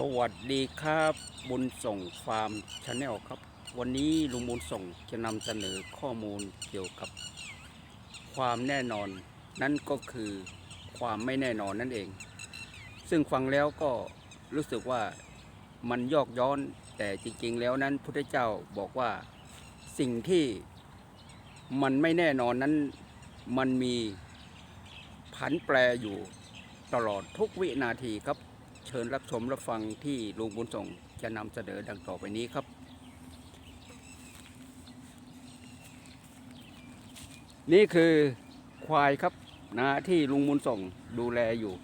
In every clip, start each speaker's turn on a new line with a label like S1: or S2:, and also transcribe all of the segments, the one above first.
S1: สวัสดีครับบุญส่งฟาร์มชาแนลครับ วันนี้ลุงบุญส่งจะนำเสนอข้อมูลเกี่ยวกับ ความแน่นอน นั่นก็คือความไม่แน่นอนนั่นเอง ซึ่งฟังแล้วก็รู้สึกว่ามันยอกย้อนแต่จริงๆแล้วนั้นพุทธเจ้าบอกว่าสิ่งที่มันไม่แน่นอนนั้นมันมีผันแปรอยู่ตลอดทุกวินาทีครับ เชิญรับชมรับฟังที่ลุงบุญส่งจะนำเสนอดังต่อไปนี้ครับ นี่คือควายครับนะที่ลุงบุญส่งดูแลอยู่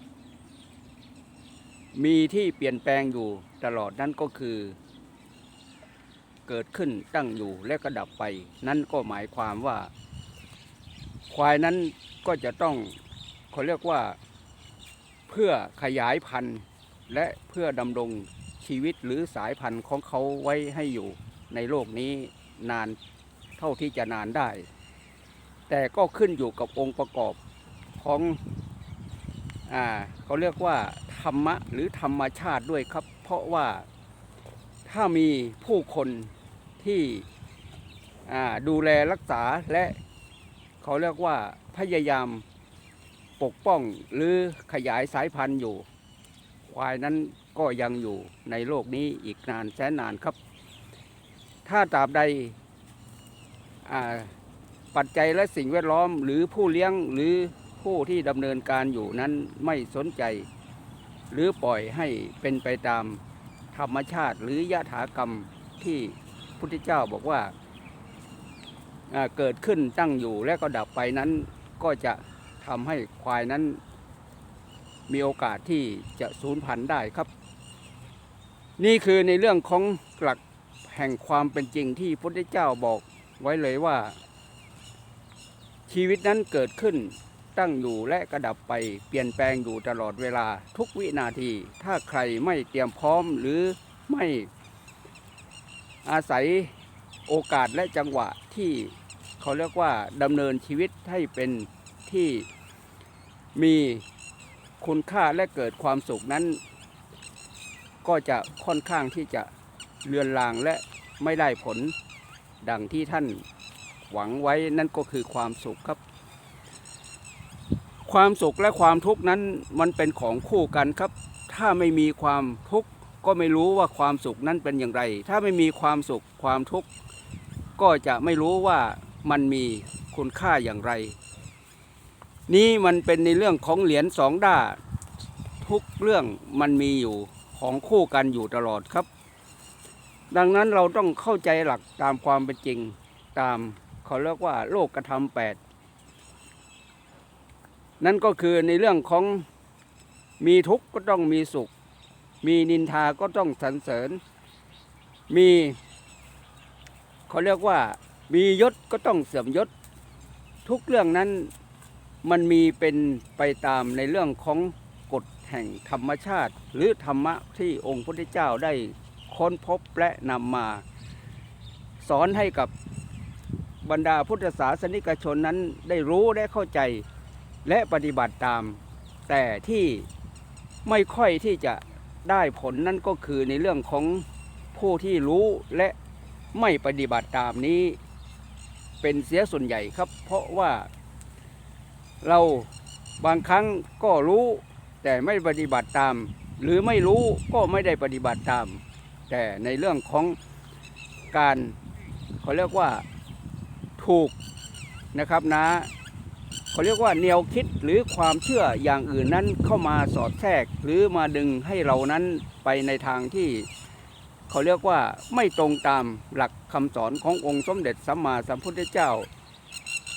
S1: มีที่เปลี่ยนแปลงอยู่ตลอดนั่นก็คือ เกิดขึ้นตั้งอยู่และก็ดับไป นั่นก็หมายความว่า ควายนั้นก็จะต้องเขาเรียกว่าเพื่อขยายพันธุ์ และเพื่อดำรงชีวิตหรือสายพันธุ์ของเขาไว้ให้อยู่ในโลกนี้นานเท่าที่จะนานได้ แต่ก็ขึ้นอยู่กับองค์ประกอบของอ่าเขาเรียกว่าธรรมะหรือธรรมชาติด้วยครับ เพราะว่าถ้ามีผู้คนที่ดูแลรักษาและเขาเรียกว่าพยายามปกป้องหรือขยายสายพันธุ์อยู่ ควายนั้นก็ยังอยู่ในโลกนี้อีกนานแสนนานครับ ถ้าตราบใดปัจจัยและสิ่งแวดล้อมหรือผู้เลี้ยงหรือผู้ที่ดำเนินการอยู่นั้นไม่สนใจ หรือปล่อยให้เป็นไปตามธรรมชาติหรือยถากรรมที่พุทธเจ้าบอกว่าเกิดขึ้นตั้งอยู่และก็ดับไปนั้นก็จะทำให้ควายนั้น มีโอกาสที่จะสูญพันธุ์ได้ครับ นี่คือในเรื่องของหลักแห่งความเป็นจริงที่พระพุทธเจ้าบอกไว้เลยว่า ชีวิตนั้นเกิดขึ้นตั้งอยู่และกระดับไปเปลี่ยนแปลงอยู่ตลอดเวลาทุกวินาที ถ้าใครไม่เตรียมพร้อมหรือไม่อาศัยโอกาสและจังหวะที่เขาเรียกว่าดำเนินชีวิตให้เป็นที่มี คุณค่าและเกิดความสุขนั้น ก็จะค่อนข้างที่จะเลือนลางและไม่ได้ผลดังที่ท่านหวังไว้นั่นก็คือความสุขครับ ความสุขและความทุกข์นั้นมันเป็นของคู่กันครับ ถ้าไม่มีความทุกข์ก็ไม่รู้ว่าความสุขนั้นเป็นอย่างไร ถ้าไม่มีความสุขความทุกข์ก็จะไม่รู้ว่ามันมีคุณค่าอย่างไร นี่มันเป็นในเรื่องของเหรียญสองด้าทุกเรื่องมันมีอยู่ของคู่กันอยู่ตลอดครับ ดังนั้นเราต้องเข้าใจหลักตามความเป็นจริงตามเขาเรียกว่าโลกกระทำแปดนั่นก็คือในเรื่องของมีทุกข์ก็ต้องมีสุข มีนินทาก็ต้องสรรเสริญ มีเขาเรียกว่ามียศก็ต้องเสื่อมยศ ทุกเรื่องนั้น มันมีเป็นไปตามในเรื่องของกฎแห่งธรรมชาติ หรือธรรมะที่องค์พุทธเจ้าได้ค้นพบและนำมา สอนให้กับบรรดาพุทธศาสนิกชนนั้นได้รู้และเข้าใจและปฏิบัติตาม แต่ที่ไม่ค่อยที่จะได้ผลนั่นก็คือในเรื่องของผู้ที่รู้และไม่ปฏิบัติตามนี้ เป็นเสียส่วนใหญ่ครับ เพราะว่า เราบางครั้งก็รู้แต่ไม่ปฏิบัติตาม หรือไม่รู้ก็ไม่ได้ปฏิบัติตาม แต่ในเรื่องของการเขาเรียกว่าถูกนะครับนะเขาเรียกว่าแนวคิดหรือความเชื่ออย่างอื่นนั้นเข้ามาสอดแทรกหรือมาดึงให้เรานั้นไปในทางที่เขาเรียกว่าไม่ตรงตามหลักคำสอนขององค์สมเด็จสัมมาสัมพุทธเจ้า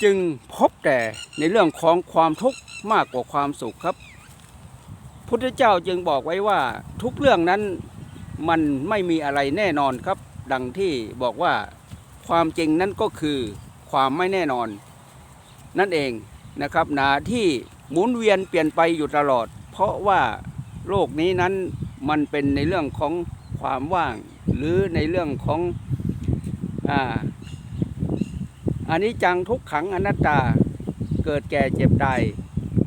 S1: จึงพบแต่ในเรื่องของความทุกข์มากกว่าความสุขครับ พุทธเจ้าจึงบอกไว้ว่าทุกเรื่องนั้นมันไม่มีอะไรแน่นอนครับ ดังที่บอกว่าความจริงนั้นก็คือความไม่แน่นอน นั่นเองนะครับนาที่หมุนเวียนเปลี่ยนไปอยู่ตลอด เพราะว่าโลกนี้นั้นมันเป็นในเรื่องของความว่าง หรือในเรื่องของอ่า อันนี้จังทุกขังอนัตตาเกิดแก่เจ็บตาย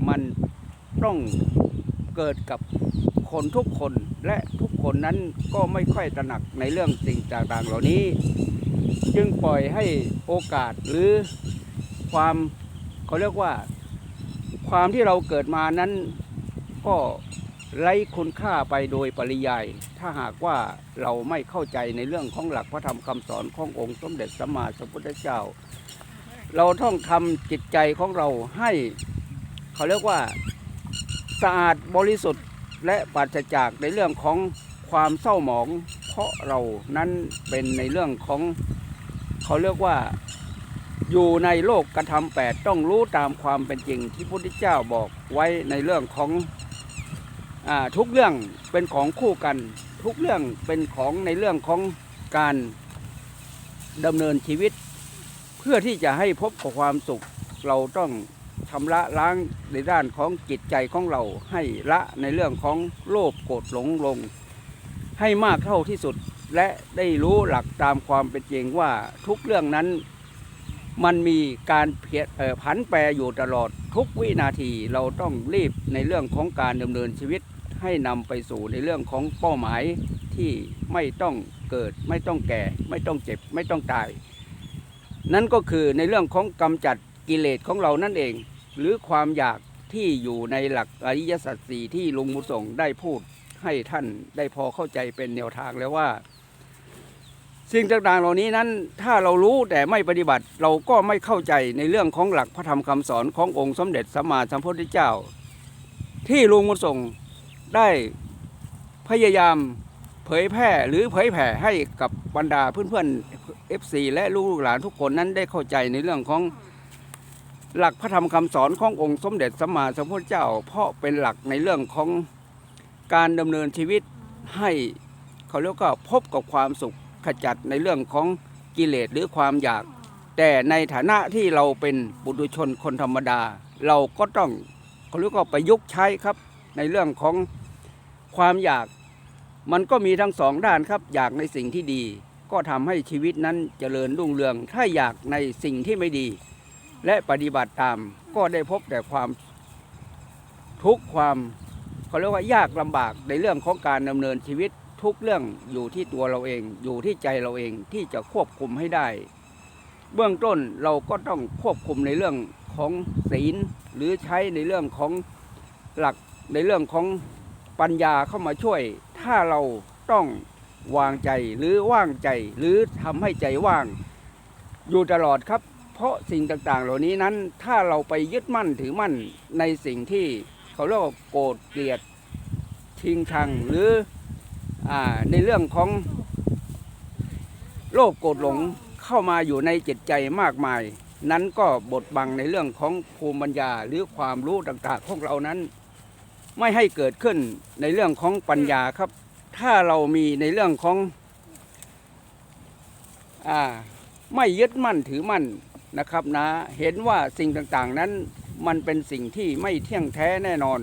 S1: มันต้องเกิดกับคนทุกคนและทุกคนนั้นก็ไม่ค่อยตระหนักในเรื่องสิ่งต่างๆเหล่านี้ จึงปล่อยให้โอกาสหรือความเขาเรียกว่าความที่เราเกิดมานั้นก็ไร้คุณค่าไปโดยปริยาย ถ้าหากว่าเราไม่เข้าใจในเรื่องของหลักพระธรรมคำสอนขององค์สมเด็จสัมมาสัมพุทธเจ้า เราต้องทำจิตใจของเราให้ เขาเรียกว่าสะอาดบริสุทธิ์และปราศจากในเรื่องของความเศร้าหมอง เพราะเรานั้นเป็นในเรื่องของ เขาเรียกว่าอยู่ในโลกกระทำแปดต้องรู้ตามความเป็นจริงที่พระพุทธเจ้าบอกไว้ในเรื่องของอทุกเรื่องเป็นของคู่กัน ทุกเรื่องเป็นของในเรื่องของการดำเนินชีวิต เพื่อที่จะให้พบกับความสุขเราต้องชำระล้างในด้านของจิตใจของเราให้ละในเรื่องของโลภโกรธหลงลง ให้มากเท่าที่สุดและได้รู้หลักตามความเป็นจริงว่าทุกเรื่องนั้นมันมีการเพียผันแปรอยู่ตลอดทุกวินาทีเราต้องรีบในเรื่องของการดำเนินชีวิตให้นำไปสู่ในเรื่องของเป้าหมายที่ไม่ต้องเกิดไม่ต้องแก่ ไม่ต้องเจ็บไม่ต้องตาย นั่นก็คือในเรื่องของกำจัดกิเลสของเรานั่นเอง หรือความอยากที่อยู่ในหลักอริยสัจสี่ที่ลุงมุส่งได้พูดให้ท่านได้พอเข้าใจเป็นแนวทางแล้วว่า สิ่งต่างๆเหล่านี้นั้นถ้าเรารู้แต่ไม่ปฏิบัติเราก็ไม่เข้าใจในเรื่องของหลักพระธรรมคำสอนขององค์สมเด็จสัมมาสัมพุทธเจ้า ที่ลุงมุส่งได้พยายามเผยแพร่หรือเผยแผ่ให้กับบรรดาเพื่อนๆ FC และลูกหลานทุกคนนั้นได้เข้าใจในเรื่องของหลักพระธรรมคำสอนขององค์สมเด็จสัมมาสัมพุทธเจ้า เพราะเป็นหลักในเรื่องของการดำเนินชีวิตให้เขาเรียกว่าพบกับความสุขขจัดในเรื่องของกิเลสหรือความอยาก แต่ในฐานะที่เราเป็นบุตุชนคนธรรมดา เราก็ต้องเขาเรียกว่าประยุกต์ใช้ครับในเรื่องของความอยาก มันก็มีทั้งสองด้านครับอยากในสิ่งที่ดี ก็ทำให้ชีวิตนั้นเจริญรุ่งเรือง ถ้าอยากในสิ่งที่ไม่ดี และปฏิบัติตามก็ได้พบแต่ความทุกข์ความเขาเรียกว่ายากลำบากในเรื่องของการดำเนินชีวิตทุกเรื่องอยู่ที่ตัวเราเอง อยู่ที่ใจเราเองที่จะควบคุมให้ได้ เบื้องต้นเราก็ต้องควบคุมในเรื่องของศีลหรือใช้ในเรื่องของหลักในเรื่องของปัญญาเข้ามาช่วย ถ้าเราต้อง วางใจหรือว่างใจหรือทำให้ใจว่างอยู่ตลอดครับ เพราะสิ่งต่างๆ เหล่านี้นั้นถ้าเราไปยึดมั่นถือมั่นในสิ่งที่เขาเรียกว่าโกรธเกลียดชิงชังหรืออในเรื่องของโลภโกรธหลงเข้ามาอยู่ในจิตใจมากมาย นั้นก็บดบังในเรื่องของภูมิปัญญาหรือความรู้ต่างๆของเรานั้น ไม่ให้เกิดขึ้นในเรื่องของปัญญาครับ ถ้าเรามีในเรื่องของอ่าไม่ยึดมั่นถือมั่นนะครับนะเห็นว่าสิ่งต่างๆนั้นมันเป็นสิ่งที่ไม่เที่ยงแท้แน่นอน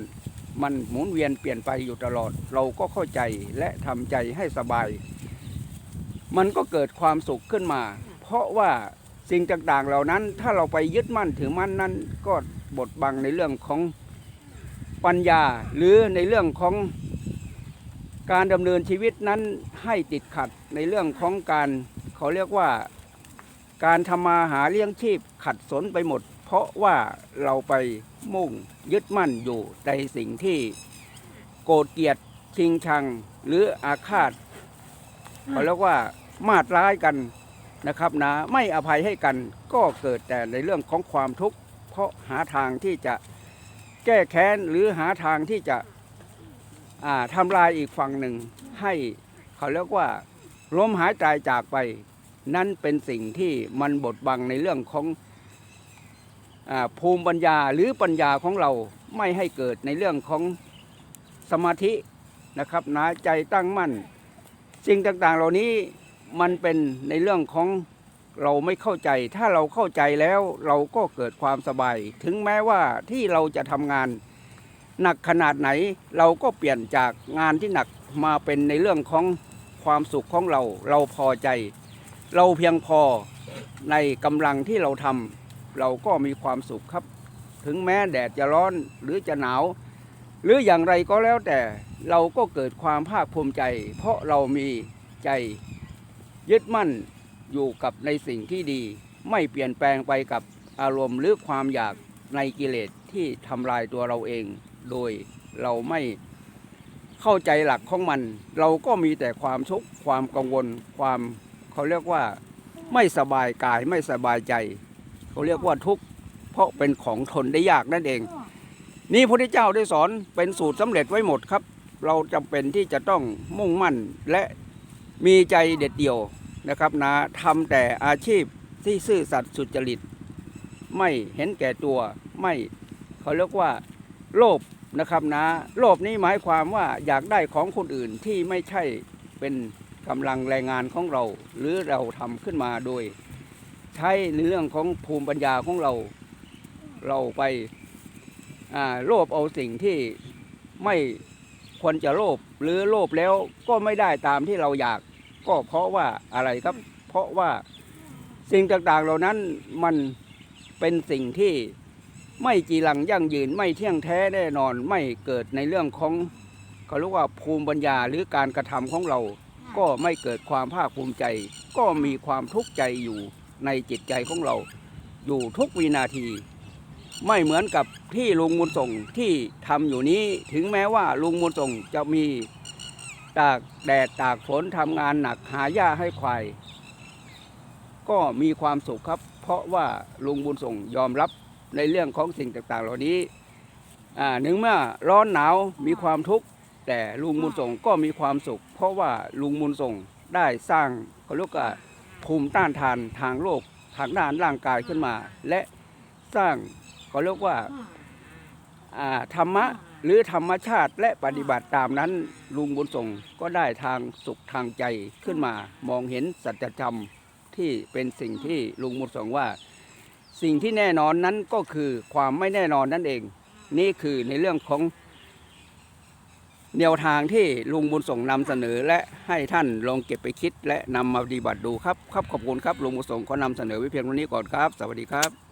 S1: มันหมุนเวียนเปลี่ยนไปอยู่ตลอด เราก็เข้าใจและทำใจให้สบาย มันก็เกิดความสุขขึ้นมา เพราะว่าสิ่งต่างๆเหล่านั้น ถ้าเราไปยึดมั่นถือมั่นนั้น ก็บดบังในเรื่องของปัญญาหรือในเรื่องของ การดำเนินชีวิตนั้นให้ติดขัดในเรื่องของการเขาเรียกว่าการทำมาหาเลี้ยงชีพขัดสนไปหมด เพราะว่าเราไปมุ่งยึดมั่นอยู่ในสิ่งที่โกรธเกลียดชิงชังหรืออาฆาตเขาเรียกว่ามาดร้ายกันนะครับนะไม่อภัยให้กันก็เกิดแต่ในเรื่องของความทุกข์เพราะหาทางที่จะแก้แค้นหรือหาทางที่จะ ทำลายอีกฝั่งหนึ่งให้เขาเรียกว่าล้มหายตายจากไป นั่นเป็นสิ่งที่มันบดบังในเรื่องของอภูมิปัญญาหรือปัญญาของเราไม่ให้เกิดในเรื่องของสมาธินะครับนะใจตั้งมั่น สิ่งต่างๆ เหล่านี้มันเป็นในเรื่องของเราไม่เข้าใจ ถ้าเราเข้าใจแล้วเราก็เกิดความสบาย ถึงแม้ว่าที่เราจะทำงาน หนักขนาดไหนเราก็เปลี่ยนจากงานที่หนักมาเป็นในเรื่องของความสุขของเรา เราพอใจ เราเพียงพอในกำลังที่เราทำเราก็มีความสุขครับ ถึงแม้แดดจะร้อนหรือจะหนาว หรืออย่างไรก็แล้วแต่เราก็เกิดความภาคภูมิใจ เพราะเรามีใจยึดมั่นอยู่กับในสิ่งที่ดี ไม่เปลี่ยนแปลงไปกับอารมณ์หรือความอยากในกิเลสที่ทำลายตัวเราเอง โดยเราไม่เข้าใจหลักของมัน เราก็มีแต่ความทุกข์ความกังวล ความเขาเรียกว่าไม่สบายกายไม่สบายใจ เขาเรียกว่าทุกข์เพราะเป็นของทนได้ยากนั่นเอง นี่พระพุทธเจ้าได้สอนเป็นสูตรสำเร็จไว้หมดครับ เราจำเป็นที่จะต้องมุ่งมั่นและมีใจเด็ดเดี่ยวนะครับนะทำแต่อาชีพที่ซื่อสัตย์สุจริต ไม่เห็นแก่ตัวไม่เขาเรียกว่า โลภ นะครับนะโลภนี้หมายความว่าอยากได้ของคนอื่นที่ไม่ใช่เป็นกำลังแรงงานของเรา หรือเราทำขึ้นมาโดย ใช้ในเรื่องของภูมิปัญญาของเราเราไปโลภเอาสิ่งที่ไม่ควรจะโลภหรือโลภแล้วก็ไม่ได้ตามที่เราอยาก ก็เพราะว่าอะไรครับ เพราะว่าสิ่งต่างๆเหล่านั้นมันเป็นสิ่งที่ ไม่จีรังยั่งยืนไม่เที่ยงแท้แน่นอนไม่เกิดในเรื่องของเขาเรียกว่าภูมิปัญญาหรือการกระทำของเรา ก็ไม่เกิดความภาคภูมิใจ ก็มีความทุกข์ใจอยู่ในจิตใจของเรา อยู่ทุกวินาที ไม่เหมือนกับที่ลุงบุญส่งที่ทำอยู่นี้ถึงแม้ว่าลุงบุญส่งจะมีตากแดดตากฝนทำงานหนักหาหญ้าให้ควายก็มีความสุขครับ เพราะว่าลุงบุญส่งยอมรับ ในเรื่องของสิ่งต่างๆ เหล่านี้หนึ่งเมื่อร้อนหนาวมีความทุกข์แต่ลุงบุญส่งก็มีความสุข เพราะว่าลุงบุญส่งได้สร้างเขาเรียกว่าภูมิต้านทานทางโลกทางด้านร่างกายขึ้นมา และสร้างเขาเรียกว่าอ่าธรรมะหรือธรรมชาติและปฏิบัติตามนั้นลุงบุญส่งก็ได้ทางสุขทางใจขึ้นมา มองเห็นสัจธรรมที่เป็นสิ่งที่ลุงบุญส่งว่า สิ่งที่แน่นอนนั้นก็คือความไม่แน่นอนนั่นเอง นี่คือในเรื่องของแนวทางที่ลุงบุญส่งนำเสนอ และให้ท่านลองเก็บไปคิด และนำมาปฏิบัติดูครับครับขอบคุณครับลุงบุญส่งขอนำเสนอไว้เพียงเท่านี้ก่อนครับ สวัสดีครับ